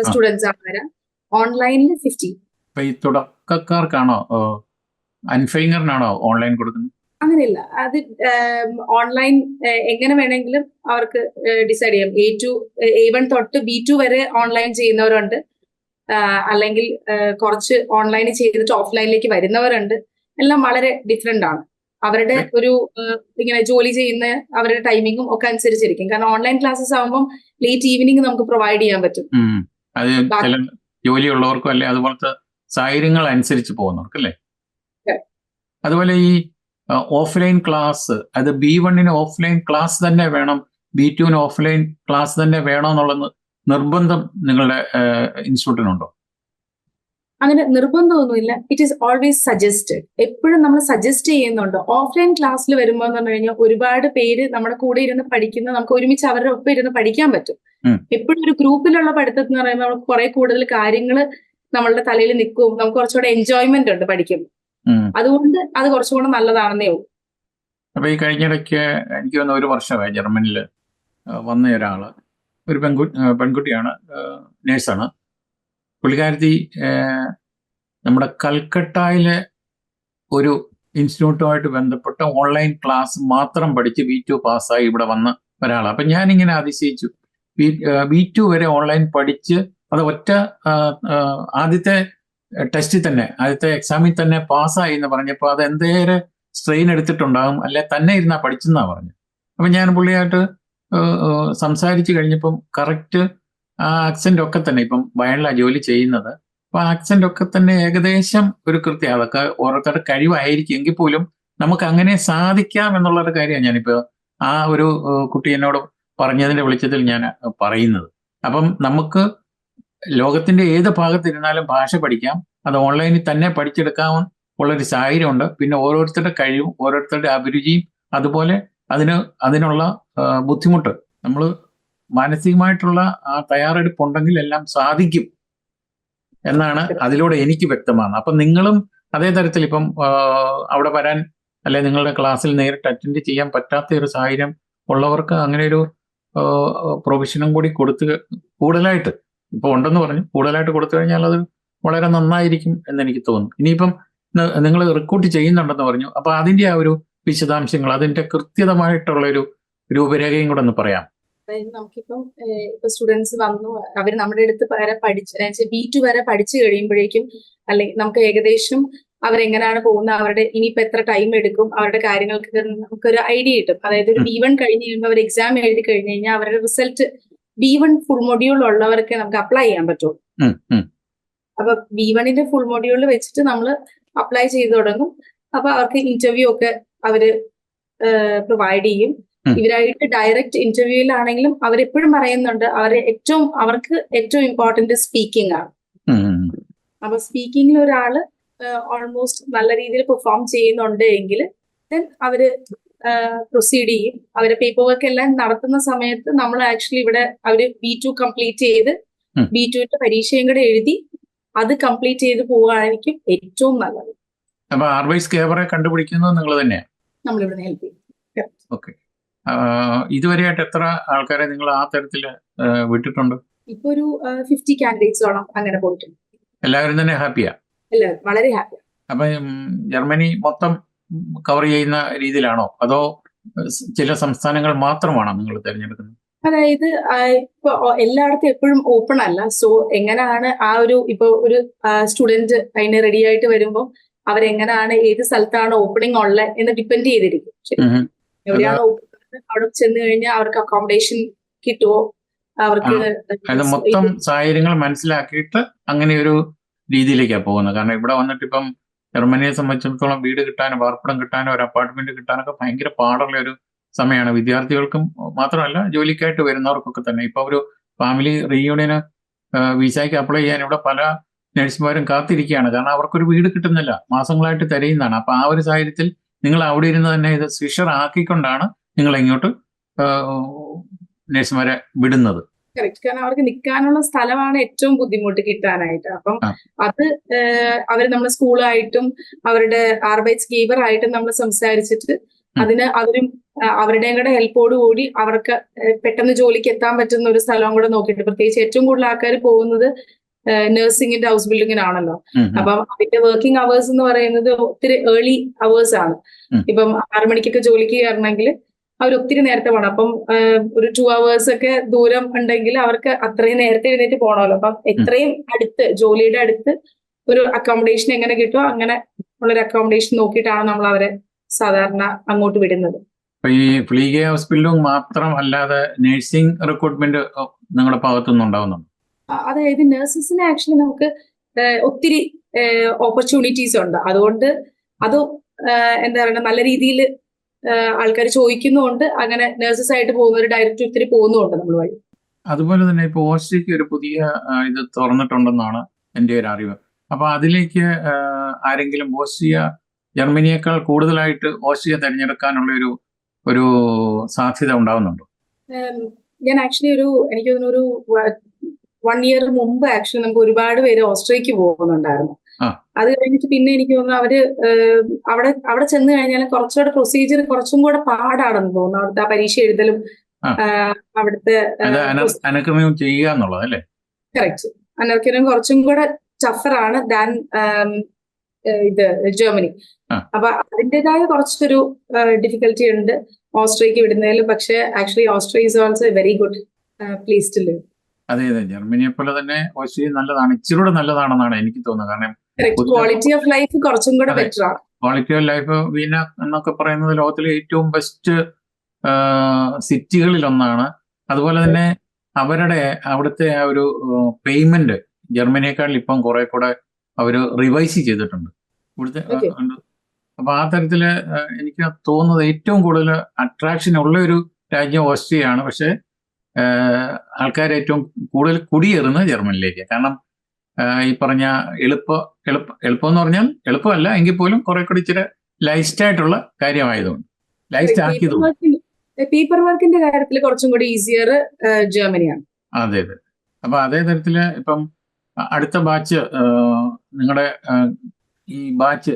സ്റ്റുഡൻസ് ആണ് വരാം. ഓൺലൈനിൽ ഫിഫ്റ്റി അപ്പൊ ഈ തുടക്കക്കാർക്കാണോ അൻഫൈങ്ങറിനാണോ ഓൺലൈൻ കൊടുക്കുന്നത്? അങ്ങനെയല്ല. അത് ഓൺലൈൻ എങ്ങനെ വേണമെങ്കിലും അവർക്ക് ഡിസൈഡ് ചെയ്യാം. എ ടു എ വൺ തൊട്ട് ബി ടു വരെ ഓൺലൈൻ ചെയ്യുന്നവരുണ്ട്. അല്ലെങ്കിൽ കുറച്ച് ഓൺലൈൻ ചെയ്തിട്ട് ഓഫ്ലൈനിലേക്ക് വരുന്നവരുണ്ട്. എല്ലാം വളരെ ഡിഫറെന്റ് ആണ്. അവരുടെ ഒരു ഇങ്ങനെ ജോലി ചെയ്യുന്ന അവരുടെ ടൈമിങ്ങും ഒക്കെ അനുസരിച്ചിരിക്കും. കാരണം ഓൺലൈൻ ക്ലാസ്സസ് ആകുമ്പോൾ ലേറ്റ് ഈവനിങ് നമുക്ക് പ്രൊവൈഡ് ചെയ്യാൻ പറ്റും. അത് ചില ജോലിയുള്ളവർക്കും അല്ലെ അതുപോലത്തെ സാഹചര്യങ്ങൾ അനുസരിച്ച് പോകുന്നവർക്ക് അല്ലേ? അതുപോലെ ഈ ഓഫ്ലൈൻ ക്ലാസ് അത് ബി വണ്ണിന് ഓഫ്ലൈൻ ക്ലാസ് തന്നെ വേണം ബി ടുവിന് ഓഫ്ലൈൻ ക്ലാസ് തന്നെ വേണം എന്നുള്ള നിർബന്ധം നിങ്ങളുടെ ഇൻസ്റ്റിറ്റ്യൂട്ടിനുണ്ടോ? അങ്ങനെ നിർബന്ധമൊന്നുമില്ല. ഇറ്റ് ഈസ് ഓൾവേസ് സജസ്റ്റഡ് എപ്പോഴും നമ്മൾ സജസ്റ്റ് ചെയ്യുന്നുണ്ട്. ഓഫ്ലൈൻ ക്ലാസ്സിൽ വരുമ്പോൾ എന്ന് പറഞ്ഞു കഴിഞ്ഞാൽ ഒരുപാട് പേര് നമ്മുടെ കൂടെ ഇരുന്ന് പഠിക്കുന്ന നമുക്ക് ഒരുമിച്ച് അവരുടെ ഒപ്പം ഇരുന്ന് പഠിക്കാൻ പറ്റും. എപ്പോഴും ഒരു ഗ്രൂപ്പിലുള്ള പഠിത്തം എന്ന് പറയുമ്പോൾ നമുക്ക് കുറെ കൂടുതൽ കാര്യങ്ങൾ നമ്മളുടെ തലയിൽ നിൽക്കും. നമുക്ക് കുറച്ചുകൂടെ എൻജോയ്മെന്റ് ഉണ്ട് പഠിക്കുമ്പോൾ അതുകൊണ്ട് അത് കുറച്ചുകൂടെ നല്ലതാണെന്നേ ഉള്ളൂ. അപ്പൊ ഈ കഴിഞ്ഞിടയ്ക്ക് എനിക്ക് വന്ന ഒരു വർഷമായി ജർമ്മനിയിൽ വന്ന ഒരാൾ ഒരു പെൺകുട്ടി പെൺകുട്ടിയാണ് നേഴ്സാണ് പുള്ളിക്കാരത്തി നമ്മുടെ കൽക്കട്ടയിലെ ഒരു ഇൻസ്റ്റിറ്റ്യൂട്ടുമായിട്ട് ബന്ധപ്പെട്ട ഓൺലൈൻ ക്ലാസ് മാത്രം പഠിച്ച് ബി ടു പാസ്സായി ഇവിടെ വന്ന ഒരാളാണ് അപ്പം ഞാനിങ്ങനെ അതിശയിച്ചു. ബി ടു വരെ ഓൺലൈൻ പഠിച്ച് അത് ഒറ്റ ആദ്യത്തെ ടെസ്റ്റിൽ തന്നെ ആദ്യത്തെ എക്സാമിൽ തന്നെ പാസ്സായി എന്ന് പറഞ്ഞപ്പോൾ അത് എന്തേരെ സ്ട്രെയിൻ എടുത്തിട്ടുണ്ടാകും അല്ലെ തന്നെ ഇരുന്നാ പഠിച്ചെന്നാ പറഞ്ഞു അപ്പൊ ഞാൻ പുള്ളിയായിട്ട് സംസാരിച്ചു കഴിഞ്ഞപ്പം കറക്റ്റ് ആ ആക്സെന്റ് ഒക്കെ തന്നെ ഇപ്പം വയനാട്ടിലാണ് ജോലി ചെയ്യുന്നത്. അപ്പൊ ആക്സെന്റ് ഒക്കെ തന്നെ ഏകദേശം ഒരു കൃത്യം അതൊക്കെ ഓരോരുത്തരുടെ കഴിവായിരിക്കും എങ്കിൽ പോലും നമുക്ക് അങ്ങനെ സാധിക്കാം എന്നുള്ളൊരു കാര്യമാണ് ഞാനിപ്പോ ആ ഒരു കുട്ടി എന്നോട് പറഞ്ഞതിന്റെ വെളിച്ചത്തിൽ ഞാൻ പറയുന്നത്. അപ്പം നമുക്ക് ലോകത്തിന്റെ ഏത് ഭാഗത്തിരുന്നാലും ഭാഷ പഠിക്കാം. അത് ഓൺലൈനിൽ തന്നെ പഠിച്ചെടുക്കാവുന്ന ഉള്ളൊരു സാഹചര്യമുണ്ട്. പിന്നെ ഓരോരുത്തരുടെ കഴിവും ഓരോരുത്തരുടെ അഭിരുചിയും അതുപോലെ അതിന് അതിനുള്ള ബുദ്ധിമുട്ട് നമ്മൾ മാനസികമായിട്ടുള്ള ആ തയ്യാറെടുപ്പുണ്ടെങ്കിൽ എല്ലാം സാധിക്കും എന്നാണ് അതിലൂടെ എനിക്ക് വ്യക്തമാണ്. അപ്പൊ നിങ്ങളും അതേ തരത്തിൽ ഇപ്പം അവിടെ വരാൻ അല്ലെ നിങ്ങളുടെ ക്ലാസ്സിൽ നേരിട്ട് അറ്റൻഡ് ചെയ്യാൻ പറ്റാത്ത ഒരു സാഹചര്യം ഉള്ളവർക്ക് അങ്ങനെ ഒരു പ്രൊവിഷനും കൂടി കൊടുത്ത് കൂടുതലായിട്ട് ഇപ്പൊ ഉണ്ടെന്ന് പറഞ്ഞു കൂടുതലായിട്ട് കൊടുത്തു കഴിഞ്ഞാൽ അത് വളരെ നന്നായിരിക്കും എന്ന് എനിക്ക് തോന്നുന്നു. ഇനിയിപ്പം നിങ്ങൾ റിക്രൂട്ട് ചെയ്യുന്നുണ്ടെന്ന് പറഞ്ഞു അപ്പൊ അതിന്റെ ആ ഒരു വിശദാംശങ്ങൾ അതിന്റെ കൃത്യതമായിട്ടുള്ള ഒരു രൂപരേഖയും കൂടെ ഒന്ന് പറയാം. അതായത് നമുക്കിപ്പം ഇപ്പൊ സ്റ്റുഡൻസ് വന്നു അവർ നമ്മുടെ അടുത്ത് വരെ പഠിച്ച് ബി ടു വരെ പഠിച്ചു കഴിയുമ്പോഴേക്കും അല്ലെങ്കിൽ നമുക്ക് ഏകദേശം അവരെങ്ങനെയാണ് പോകുന്നത് അവരുടെ ഇനിയിപ്പോ എത്ര ടൈം എടുക്കും അവരുടെ കാര്യങ്ങൾക്ക് നമുക്കൊരു ഐഡിയ കിട്ടും അതായത് ഒരു. ബി വൺ കഴിഞ്ഞ് കഴിയുമ്പോൾ അവർ എക്സാം എഴുതി കഴിഞ്ഞ് കഴിഞ്ഞാൽ അവരുടെ result B one full module ഉള്ളവർക്ക് നമുക്ക് അപ്ലൈ ചെയ്യാൻ പറ്റും അപ്പൊ ബി വണ്ണിന്റെ ഫുൾ മൊഡ്യൂളിൽ വെച്ചിട്ട് നമ്മൾ അപ്ലൈ ചെയ്തു തുടങ്ങും അപ്പൊ അവർക്ക് ഇന്റർവ്യൂ ഒക്കെ അവർ പ്രൊവൈഡ് ചെയ്യും. ഇവരായിട്ട് ഡയറക്റ്റ് ഇന്റർവ്യൂവിലാണെങ്കിലും അവരെപ്പോഴും പറയുന്നുണ്ട് അവർ ഏറ്റവും അവർക്ക് ഏറ്റവും ഇമ്പോർട്ടന്റ് സ്പീക്കിംഗ് ആണ്. അപ്പൊ സ്പീക്കിംഗിൽ ഒരാൾ ഓൾമോസ്റ്റ് നല്ല രീതിയിൽ പെർഫോം ചെയ്യുന്നുണ്ട് എങ്കിൽ ദെൻ അവർ പ്രൊസീഡ് ചെയ്യും. അവരെ പേപ്പർ വർക്ക് എല്ലാം നടത്തുന്ന സമയത്ത് നമ്മൾ ആക്ച്വലി ഇവിടെ അവർ ബി ടു കംപ്ലീറ്റ് ചെയ്ത്. ബി ടുവിന്റെ പരീക്ഷയും കൂടെ എഴുതി അത് കംപ്ലീറ്റ് ചെയ്ത് പോവുകയായിരിക്കും ഏറ്റവും നല്ലത്. അപ്പൊ ആർവൈസ് കണ്ടുപിടിക്കുന്നത് നിങ്ങൾ തന്നെയാണ് നമ്മളിവിടെ ഹെൽപ്പ് ചെയ്യും. ഓക്കെ ഇതുവരെയായിട്ട് എത്ര ആൾക്കാരെ നിങ്ങൾ ആ തരത്തിൽ വിട്ടിട്ടുണ്ട്? ഇപ്പൊ ഒരു ഫിഫ്റ്റി കാൻഡിഡേറ്റ്സോളം അങ്ങനെ പോയിട്ടുണ്ട്. എല്ലാവരും തന്നെ ഹാപ്പിയാ? എല്ലാവരും വളരെ ഹാപ്പി അപ്പൊ ജർമ്മനി മൊത്തം കവർ ചെയ്യുന്ന രീതിയിലാണോ? അതോ ചില സംസ്ഥാനങ്ങൾ മാത്രമാണോ നിങ്ങൾ തിരഞ്ഞെടുക്കുന്നത്? അതായത് ഇപ്പൊ എല്ലായിടത്തും എപ്പോഴും ഓപ്പൺ അല്ല. സോ എങ്ങനെയാണ് ആ ഒരു ഇപ്പൊ ഒരു സ്റ്റുഡന്റ് അതിന് റെഡി ആയിട്ട് വരുമ്പോൾ അവരെങ്ങനെയാണ് ഏത് സ്ഥലത്താണ് ഓപ്പണിംഗ് ഉള്ളത് എന്ന് ഡിപ്പെൻഡ് ചെയ്തിരിക്കും. എവിടെയാണ് അവിടെ ചെന്ന് കഴിഞ്ഞാൽ അവർക്ക് അക്കോമഡേഷൻ കിട്ടുമോ അവർക്ക് മൊത്തം സാഹചര്യങ്ങൾ മനസ്സിലാക്കിയിട്ട് അങ്ങനെ ഒരു രീതിയിലേക്കാണ് പോകുന്നത്. കാരണം ഇവിടെ വന്നിട്ട് ഇപ്പം ജർമ്മനിയെ സംബന്ധിച്ചിടത്തോളം വീട് കിട്ടാനോ പാർപ്പിടം കിട്ടാനോ ഒരു അപ്പാർട്ട്മെന്റ് കിട്ടാനൊക്കെ ഭയങ്കര പാടുള്ള ഒരു സമയമാണ് വിദ്യാർത്ഥികൾക്കും മാത്രമല്ല ജോലിക്കായിട്ട് വരുന്നവർക്കൊക്കെ തന്നെ. ഇപ്പൊ ഒരു ഫാമിലി റീയൂണിയന് വിസയ്ക്ക് അപ്ലൈ ചെയ്യാൻ ഇവിടെ പല നഴ്സുമാരും കാത്തിരിക്കുകയാണ്. കാരണം അവർക്കൊരു വീട് കിട്ടുന്നില്ല. മാസങ്ങളായിട്ട് തിരയുന്നതാണ്. അപ്പൊ ആ ഒരു സാഹചര്യത്തിൽ നിങ്ങൾ അവിടെ ഇരുന്ന് തന്നെ ഇത് സ്വിഷർ ആക്കിക്കൊണ്ടാണ് നിങ്ങൾ എങ്ങോട്ട് നഴ്സുമാരെ വിടുന്നത്? കറക്റ്റ് കാരണം അവർക്ക് നിൽക്കാനുള്ള സ്ഥലമാണ് ഏറ്റവും ബുദ്ധിമുട്ട് കിട്ടാനായിട്ട്. അപ്പം അത് അവർ നമ്മുടെ സ്കൂളായിട്ടും അവരുടെ ആർബൈറ്റ്സ് ഗീവർ ആയിട്ടും നമ്മൾ സംസാരിച്ചിട്ട്. അതിന് അവരും അവരുടെ അവരുടെയും കൂടെ ഹെൽപ്പോട് കൂടി അവർക്ക് പെട്ടെന്ന് ജോലിക്ക് എത്താൻ പറ്റുന്ന ഒരു സ്ഥലവും കൂടെ നോക്കിയിട്ട് പ്രത്യേകിച്ച് ഏറ്റവും കൂടുതൽ ആൾക്കാർ പോകുന്നത് നഴ്സിംഗിന്റെ ഹൗസ് ബിൽഡിങ്ങിനാണല്ലോ. അപ്പം അതിന്റെ വർക്കിംഗ് അവേഴ്സ് എന്ന് പറയുന്നത് ഒത്തിരി ഏർലി അവേഴ്സ് ആണ്. ഇപ്പം ആറു മണിക്കൊക്കെ ജോലിക്ക് കയറണമെങ്കിൽ അവർ ഒത്തിരി നേരത്തെ പോകണം അപ്പം ഒരു ടു അവേഴ്സ് ഒക്കെ ദൂരം ഉണ്ടെങ്കിൽ അവർക്ക് അത്രയും നേരത്തെ എഴുന്നേറ്റ് പോകണമല്ലോ അപ്പം എത്രയും അടുത്ത് ജോലിയുടെ അടുത്ത് ഒരു അക്കോമഡേഷൻ എങ്ങനെ കിട്ടുമോ അങ്ങനെ ഉള്ളൊരു അക്കോമഡേഷൻ നോക്കിയിട്ടാണ് നമ്മൾ അവരെ സാധാരണ അങ്ങോട്ട് വിടുന്നത്. ഈ ഫ്ലീഗെ ഹോസ്പിറ്റലും മാത്രം അല്ലാതെ നഴ്സിംഗ് റിക്രൂട്ട്മെന്റ് നിങ്ങളുടെ ഭാഗത്തുനിന്ന് ഉണ്ടാവുന്നുണ്ട്? അതായത് നഴ്സസിന് ആക്ച്വലി നമുക്ക് ഒത്തിരി ഓപ്പർച്യൂണിറ്റീസ് ഉണ്ട്. അതുകൊണ്ട് അത് എന്താ പറയുക നല്ല രീതിയിൽ ആൾക്കാർ ചോദിക്കുന്നുണ്ട് അങ്ങനെ നഴ്സസ് ആയിട്ട് പോകുന്നവർ ഡയറക്റ്റ് ഒത്തിരി പോകുന്നുണ്ട് നമ്മൾ വഴി. അതുപോലെ തന്നെ ഇപ്പോൾ ഓസ്ട്രിയക്ക് ഒരു പുതിയ ഇത് തുറന്നിട്ടുണ്ടെന്നാണ് എന്റെ ഒരു അറിവ്. അപ്പൊ അതിലേക്ക് ആരെങ്കിലും ഓസ്ട്രിയ ജർമ്മനിയേക്കാൾ കൂടുതലായിട്ട് ഓസ്ട്രിയ തിരഞ്ഞെടുക്കാനുള്ള ഒരു ഒരു സാധ്യത ഉണ്ടാവുന്നുണ്ടോ? ഞാൻ ആക്ച്വലി ഒരു എനിക്ക് തോന്നുന്നു ഒരു വൺ ഇയർ മുമ്പ് ആക്ച്വലി നമുക്ക് ഒരുപാട് പേര് ഓസ്ട്രേലിയക്ക് പോകുന്നുണ്ടായിരുന്നു. അത് കഴിഞ്ഞിട്ട് പിന്നെ എനിക്ക് തോന്നുന്നു അവർ അവിടെ അവിടെ ചെന്ന് കഴിഞ്ഞാൽ കുറച്ചുകൂടെ പ്രൊസീജിയർ കുറച്ചും കൂടെ പാടാണെന്ന് തോന്നുന്നു അവിടുത്തെ ആ പരീക്ഷ എഴുതലും. അവിടുത്തെ കറക്റ്റ് അനർക്കനും കുറച്ചും കൂടെ ടഫറാണ് ദാൻ ഇത് ജർമ്മനി. അപ്പൊ അതിന്റെതായ കുറച്ചൊരു ഡിഫിക്കൽറ്റി ഉണ്ട് ഓസ്ട്രിയക്ക് വിടുന്നതിൽ പക്ഷെ actually Austria is also very good place to live അതെ അതെ. ജർമ്മനിയെ പോലെ തന്നെ ഓസ്ട്രേലിയ നല്ലതാണ്. ഇച്ചിരൂടെ നല്ലതാണെന്നാണ് എനിക്ക് തോന്നുന്നത്. കാരണം ക്വാളിറ്റി ഓഫ് ലൈഫ് കുറച്ചും കൂടെ. ബെറ്റർ ആണ്. ക്വാളിറ്റി ഓഫ് ലൈഫ് വീന എന്നൊക്കെ പറയുന്നത് ലോകത്തിലെ ഏറ്റവും ബെസ്റ്റ് സിറ്റികളിൽ ഒന്നാണ് അതുപോലെ തന്നെ അവരുടെ അവിടുത്തെ ആ ഒരു പേയ്മെന്റ് ജർമ്മനിയേക്കാൾ ഇപ്പം കുറെ കൂടെ അവർ റിവൈസ് ചെയ്തിട്ടുണ്ട്. ഇവിടുത്തെ. അപ്പൊ ആ തരത്തിൽ എനിക്ക് തോന്നുന്നത് ഏറ്റവും കൂടുതൽ അട്രാക്ഷൻ ഉള്ള ഒരു രാജ്യം ഓസ്ട്രിയയാണ്. പക്ഷെ ആൾക്കാർ ഏറ്റവും കൂടുതൽ കുടിയേറുന്നത് ജർമ്മനിലേക്ക് കാരണം ഈ പറഞ്ഞ എളുപ്പ എളുപ്പ എളുപ്പം എന്ന് പറഞ്ഞാൽ എളുപ്പമല്ല എങ്കിൽ പോലും കുറെ കൂടി ഇച്ചിരി ലൈസ്റ്റ് ആയിട്ടുള്ള കാര്യമായതുകൊണ്ട്. ലൈസ്റ്റ് ആക്കിയതുകൊണ്ട്. പേപ്പർ വർക്കിന്റെ കാര്യത്തിൽ കുറച്ചും കൂടി ഈസിയർ ജർമ്മനിയാണ് അതെ അതെ. അപ്പൊ അതേ തരത്തിൽ ഇപ്പം അടുത്ത ബാച്ച് നിങ്ങളുടെ ഈ ബാച്ച്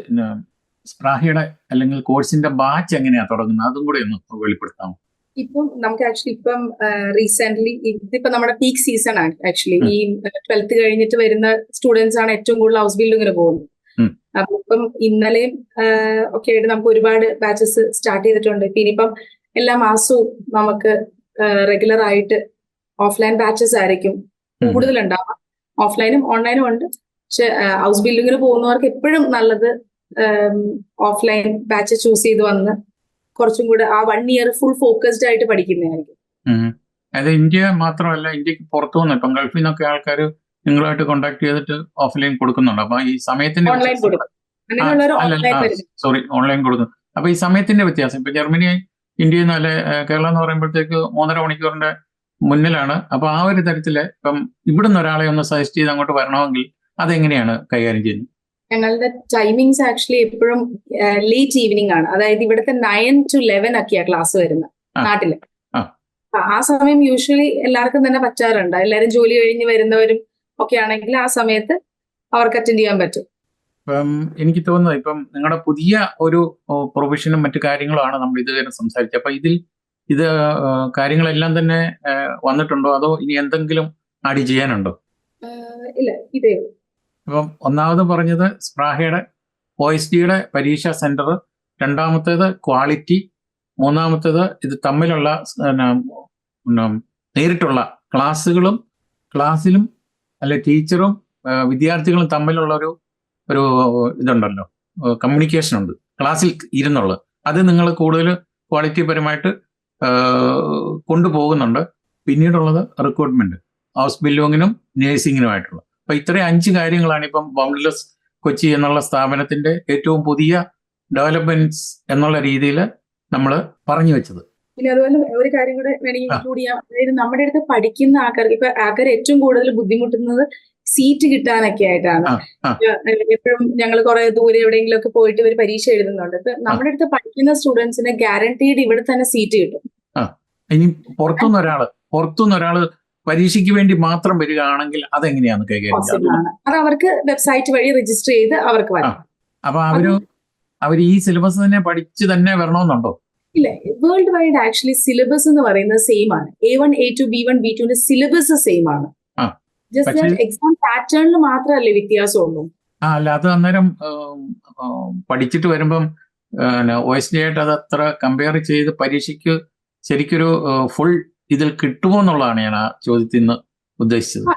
സ്പ്രാഹിയുടെ അല്ലെങ്കിൽ കോഴ്സിന്റെ ബാച്ച് എങ്ങനെയാ തുടങ്ങുന്നത്? അതും കൂടെ ഒന്ന് വെളിപ്പെടുത്താമോ? ഇപ്പം നമുക്ക് ആക്ച്വലി ഇപ്പം റീസെന്റ് ഇതിപ്പോ നമ്മുടെ പീക്ക് സീസൺ ആണ് ആക്ച്വലി ഈ ട്വൽത്ത് കഴിഞ്ഞിട്ട് വരുന്ന സ്റ്റുഡൻസ് ആണ് ഏറ്റവും കൂടുതൽ ഹൗസ് ബിൽഡിങ്ങിന് പോകുന്നത്. അപ്പൊ ഇപ്പം ഇന്നലെയും ഒക്കെ ആയിട്ട് നമുക്ക് ഒരുപാട് ബാച്ചസ് സ്റ്റാർട്ട് ചെയ്തിട്ടുണ്ട്. ഇപ്പൊ ഇനിയിപ്പം എല്ലാ മാസവും നമുക്ക് റെഗുലർ ആയിട്ട് ഓഫ്ലൈൻ ബാച്ചസ് ആയിരിക്കും കൂടുതലുണ്ടാവാം ഓഫ്ലൈനും ഓൺലൈനും ഉണ്ട്. പക്ഷെ ഹൗസ് ബിൽഡിങ്ങിന് പോകുന്നവർക്ക് എപ്പോഴും നല്ലത് ഓഫ്ലൈൻ ബാച്ച് ചൂസ് ചെയ്ത് വന്ന് കുറച്ചും കൂടെ ആ വൺ ഇയർ ഫുൾ ഫോക്കസ്ഡ് ആയിട്ട് പഠിക്കുന്നതായിരിക്കും. അത് ഇന്ത്യ മാത്രമല്ല ഇന്ത്യയ്ക്ക് പുറത്തു നിന്ന് ഇപ്പം ഗൾഫിൽ നിന്നൊക്കെ ആൾക്കാർ നിങ്ങളുമായിട്ട് കോൺടാക്ട് ചെയ്തിട്ട് ഓഫ്ലൈൻ കൊടുക്കുന്നുണ്ട്. അപ്പൊ ഈ സമയത്തിന്റെ സോറി ഓൺലൈൻ കൊടുക്കുന്നു അപ്പൊ ഈ സമയത്തിന്റെ വ്യത്യാസം. ഇപ്പൊ ജർമ്മനി ഇന്ത്യ നിന്ന് അല്ലെ കേരളം എന്ന് പറയുമ്പോഴത്തേക്ക് മൂന്നര മണിക്കൂറിന്റെ മുന്നിലാണ്. അപ്പൊ ആ ഒരു തരത്തിൽ ഇപ്പം ഇവിടുന്ന് ഒരാളെ ഒന്ന് സജസ്റ്റ് ചെയ്ത് അങ്ങോട്ട് വരണമെങ്കിൽ അതെങ്ങനെയാണ് കൈകാര്യം ചെയ്യുന്നത്? ഞങ്ങളുടെ ടൈമിങ്സ് ആക്ച്വലി എപ്പോഴും ലേറ്റ് ഈവനിങ് ആണ്. അതായത് ഇവിടുത്തെ നയൻ ടു ലെവൻ ഒക്കെയാ ക്ലാസ് വരുന്നത്. നാട്ടിൽ. ആ. ആ സമയം യൂഷ്വലി എല്ലാവർക്കും തന്നെ പറ്റാറുണ്ട്. എല്ലാവരും ജോലി കഴിഞ്ഞ് വരുന്നവരും ഒക്കെ ആണെങ്കിൽ ആ സമയത്ത് അവർക്ക് അറ്റൻഡ് ചെയ്യാൻ പറ്റും. ഇപ്പം എനിക്ക് തോന്നുന്നു ഇപ്പം നിങ്ങളുടെ പുതിയ ഒരു പ്രൊഫഷനും മറ്റു കാര്യങ്ങളുമാണ് നമ്മൾ ഇതുവരെ സംസാരിച്ചത്. അപ്പൊ ഇതിൽ ഇത് കാര്യങ്ങളെല്ലാം തന്നെ വന്നിട്ടുണ്ടോ? അതോ ഇനി എന്തെങ്കിലും ആഡ് ചെയ്യാനുണ്ടോ? ഇല്ല ഇതേ അപ്പം ഒന്നാമത് പറഞ്ഞത് സ്പ്രാഹയുടെ ഒ എസ് ഡിയുടെ പരീക്ഷാ സെന്റർ രണ്ടാമത്തേത് ക്വാളിറ്റി മൂന്നാമത്തേത് ഇത് തമ്മിലുള്ള നേരിട്ടുള്ള ക്ലാസ്സുകളും ക്ലാസ്സിലും അല്ലെ ടീച്ചറും വിദ്യാർത്ഥികളും തമ്മിലുള്ള ഒരു ഒരു ഇതുണ്ടല്ലോ കമ്മ്യൂണിക്കേഷൻ ഉണ്ട് ക്ലാസ്സിൽ ഇരുന്നുള്ളത്. അത് നിങ്ങൾ കൂടുതൽ ക്വാളിറ്റി പരമായിട്ട് കൊണ്ടുപോകുന്നുണ്ട്. പിന്നീടുള്ളത് റിക്രൂട്ട്മെന്റ് ഹൗസ് ബില്ലോങ്ങിനും നേഴ്സിങ്ങിനുമായിട്ടുള്ള അപ്പൊ ഇത്രയും അഞ്ച് കാര്യങ്ങളാണ് ഇപ്പം ബൗണ്ട്ലെസ് കൊച്ചി എന്നുള്ള സ്ഥാപനത്തിന്റെ ഏറ്റവും പുതിയ ഡെവലപ്മെന്റ്സ് എന്നുള്ള രീതിയിൽ നമ്മൾ പറഞ്ഞു വെച്ചത്. പിന്നെ അതുപോലെ ഒരു കാര്യം കൂടെ വേണമെങ്കിൽ. ഇൻക്ലൂഡ് ചെയ്യാം. അതായത് നമ്മുടെ അടുത്ത് പഠിക്കുന്ന ആൾക്കാർക്ക് ഇപ്പൊ ആൾക്കാർ ഏറ്റവും കൂടുതൽ ബുദ്ധിമുട്ടുന്നത് സീറ്റ് കിട്ടാനൊക്കെ ആയിട്ടാണ്. എപ്പോഴും ഞങ്ങൾ കുറെ ദൂരെ എവിടെയെങ്കിലും ഒക്കെ പോയിട്ട് ഒരു പരീക്ഷ എഴുതുന്നുണ്ട്. ഇപ്പൊ നമ്മുടെ അടുത്ത് പഠിക്കുന്ന സ്റ്റുഡൻസിന് ഗ്യാരണ്ടീഡ് ഇവിടെ തന്നെ സീറ്റ് കിട്ടും. ഇനി പുറത്തുനിന്ന് ഒരാൾ പുറത്തുനിന്ന് ഒരാൾ പരീക്ഷയ്ക്ക് വേണ്ടി മാത്രം വരികയാണെങ്കിൽ അതെങ്ങനെയാണ് കൈകാര്യം അത് അവർക്ക് വെബ്സൈറ്റ് വഴി രജിസ്റ്റർ ചെയ്ത് അവർക്ക് വരാം. അപ്പൊ അവർ അവർ ഈ സിലബസ് തന്നെ പഠിച്ച് തന്നെ വരണമെന്നുണ്ടോ? ഇല്ല. വേൾഡ് വൈഡ് ആക്ച്വലി സിലബസ് എന്ന് പറയുന്നത് സെയിം ആണ്. A one A two B one B two syllabus same ആണ്. ജസ്റ്റ് എക്സാം പാറ്റേണിൽ മാത്രമല്ലേ വ്യത്യാസമുള്ളൂ. ആ അല്ല അത് അന്നേരം പഠിച്ചിട്ട് വരുമ്പം ഒ എസ് ഡി ആയിട്ട് അത് അത്ര കമ്പയർ ചെയ്ത് പരീക്ഷയ്ക്ക് ശരിക്കൊരു ഫുൾ ഇതിൽ കിട്ടുമോ എന്നുള്ളതാണ് ഞാൻ ആ ചോദ്യത്തിൽ നിന്ന് ഉദ്ദേശിച്ചത്.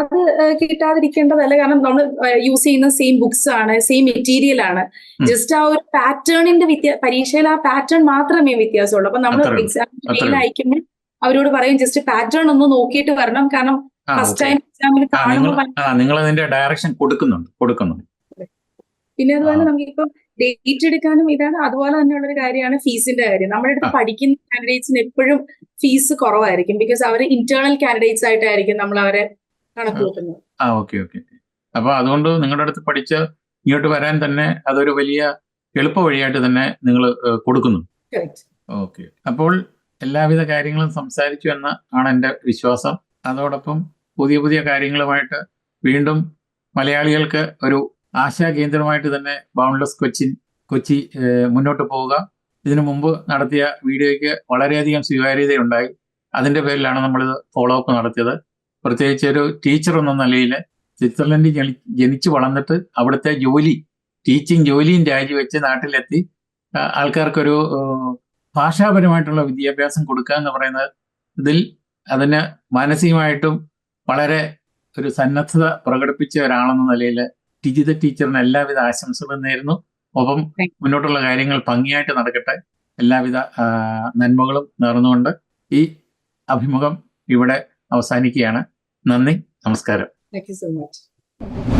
അത് കിട്ടാതിരിക്കേണ്ടതല്ല. കാരണം നമ്മൾ യൂസ് ചെയ്യുന്ന സെയിം ബുക്സ് ആണ് സെയിം മെറ്റീരിയൽ ആണ്. ജസ്റ്റ് ആ ഒരു പാറ്റേണിന്റെ വ്യത്യാ പരീക്ഷയിൽ ആ പാറ്റേൺ മാത്രമേ വ്യത്യാസമുള്ളൂ. അപ്പൊ നമ്മൾ എക്സാമിന് മെയിൽ അയക്കുമ്പോൾ അവരോട് പറയും ജസ്റ്റ് പാറ്റേൺ ഒന്ന് നോക്കിയിട്ട് വരണം. കാരണം ഫസ്റ്റ് ടൈം നിങ്ങൾ കാണുമ്പോൾ നിങ്ങൾ അതിന്റെ ഡയറക്ഷൻ കൊടുക്കുന്നുണ്ട് കൊടുക്കുന്നുണ്ട്. പിന്നെ അതുപോലെ. നമുക്കിപ്പം ഡേറ്റ് എടുക്കാനും ഇതാണ്. അതുപോലെ തന്നെയുള്ള ഒരു കാര്യമാണ് ഫീസിന്റെ കാര്യം. നമ്മുടെ അടുത്ത് പഠിക്കുന്ന കാൻഡിഡേറ്റ്സിന് എപ്പോഴും ഫീസ് കുറവായിരിക്കും. ബിക്കോസ് അവർ ഇന്റേണൽ കാൻഡിഡേറ്റ്സ് ആയിട്ടായിരിക്കും നമ്മൾ അവരെ കണക്ക് കൂട്ടുന്നത്. ആ ഓക്കെ ഓക്കെ അപ്പൊ അതുകൊണ്ട് നിങ്ങളുടെ അടുത്ത് പഠിച്ച് ഇങ്ങോട്ട് വരാൻ തന്നെ അതൊരു വലിയ എളുപ്പ വഴിയായിട്ട് തന്നെ നിങ്ങൾ കൊടുക്കുന്നു. ഓക്കെ അപ്പോൾ എല്ലാവിധ കാര്യങ്ങളും സംസാരിച്ചു എന്ന ആണ് എന്റെ വിശ്വാസം. അതോടൊപ്പം പുതിയ പുതിയ കാര്യങ്ങളുമായിട്ട് വീണ്ടും മലയാളികൾക്ക് ഒരു ആശാകേന്ദ്രമായിട്ട് തന്നെ ബൗണ്ട്ലെസ് കൊച്ചിൻ കൊച്ചി മുന്നോട്ട് പോവുക. ഇതിനു മുമ്പ് നടത്തിയ വീഡിയോയ്ക്ക് വളരെയധികം സ്വീകാര്യതയുണ്ടായി. അതിന്റെ പേരിലാണ് നമ്മളിത് ഫോളോ അപ്പ് നടത്തിയത്. പ്രത്യേകിച്ച് ഒരു ടീച്ചർ എന്ന നിലയിൽ സ്വിറ്റ്സർലൻഡിൽ ജനി- ജനിച്ചു വളർന്നിട്ട് അവിടുത്തെ ജോലി ടീച്ചിങ് ജോലിയും രാജിവെച്ച് നാട്ടിലെത്തി. ആൾക്കാർക്കൊരു ഭാഷാപരമായിട്ടുള്ള വിദ്യാഭ്യാസം കൊടുക്കുക എന്ന് പറയുന്നത് ഇതിൽ അതിന് മാനസികമായിട്ടും വളരെ ഒരു സന്നദ്ധത പ്രകടിപ്പിച്ച ഒരാളെന്ന നിലയിൽ ടിജിത ടീച്ചറിന് എല്ലാവിധ ആശംസകളും നേരുന്നു. ഒപ്പം മുന്നോട്ടുള്ള കാര്യങ്ങൾ ഭംഗിയായിട്ട് നടക്കട്ടെ. എല്ലാവിധ നന്മകളും നേർന്നുകൊണ്ട് ഈ അഭിമുഖം ഇവിടെ അവസാനിക്കുകയാണ്. നന്ദി നമസ്കാരം. Thank you so much